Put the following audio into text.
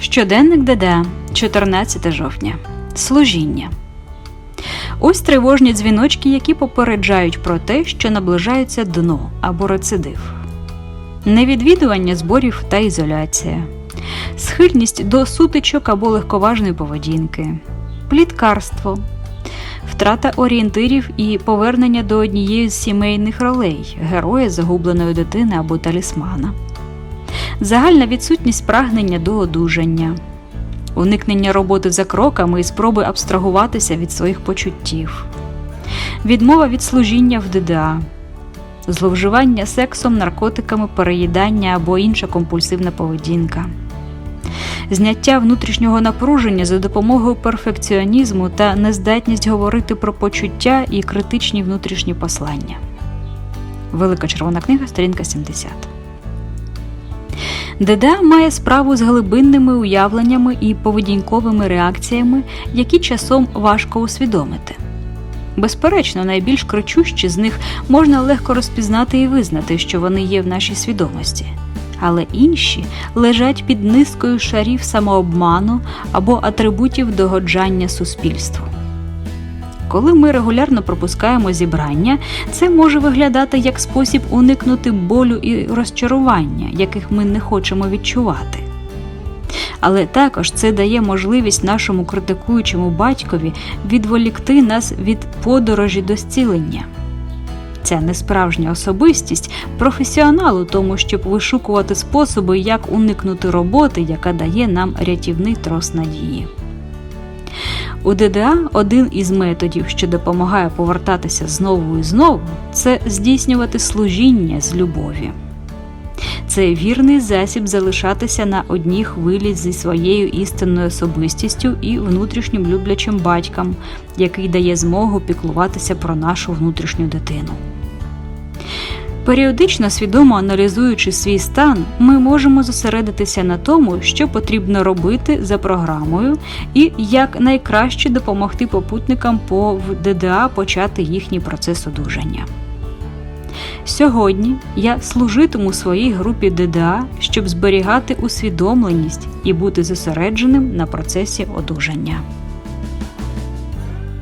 Щоденник ДДА, 14 жовтня. Служіння. Ось тривожні дзвіночки, які попереджають про те, що наближається дно або рецидив. Невідвідування зборів та ізоляція, схильність до сутичок або легковажної поведінки, пліткарство, втрата орієнтирів і повернення до однієї з сімейних ролей героя загубленої дитини або талісмана, загальна відсутність прагнення до одужання, уникнення роботи за кроками і спроби абстрагуватися від своїх почуттів, відмова від служіння в ДДА, зловживання сексом, наркотиками, переїдання або інша компульсивна поведінка. Зняття внутрішнього напруження за допомогою перфекціонізму та нездатність говорити про почуття і критичні внутрішні послання. Велика червона книга, сторінка 70. ДДА має справу з глибинними уявленнями і поведінковими реакціями, які часом важко усвідомити. Безперечно, найбільш кричущі з них можна легко розпізнати і визнати, що вони є в нашій свідомості, але інші лежать під низкою шарів самообману або атрибутів догоджання суспільству. Коли ми регулярно пропускаємо зібрання, це може виглядати як спосіб уникнути болю і розчарування, яких ми не хочемо відчувати. Але також це дає можливість нашому критикуючому батькові відволікти нас від подорожі до зцілення. Ця несправжня особистість професіонал у тому, щоб вишукувати способи, як уникнути роботи, яка дає нам рятівний трос надії. У ДДА один із методів, що допомагає повертатися знову і знову, це здійснювати служіння з любові. Це вірний засіб залишатися на одній хвилі зі своєю істинною особистістю і внутрішнім люблячим батьком, який дає змогу піклуватися про нашу внутрішню дитину. Періодично свідомо аналізуючи свій стан, ми можемо зосередитися на тому, що потрібно робити за програмою, і як найкраще допомогти попутникам по ДДА почати їхній процес одужання. Сьогодні я служитиму своїй групі ДДА, щоб зберігати усвідомленість і бути зосередженим на процесі одужання.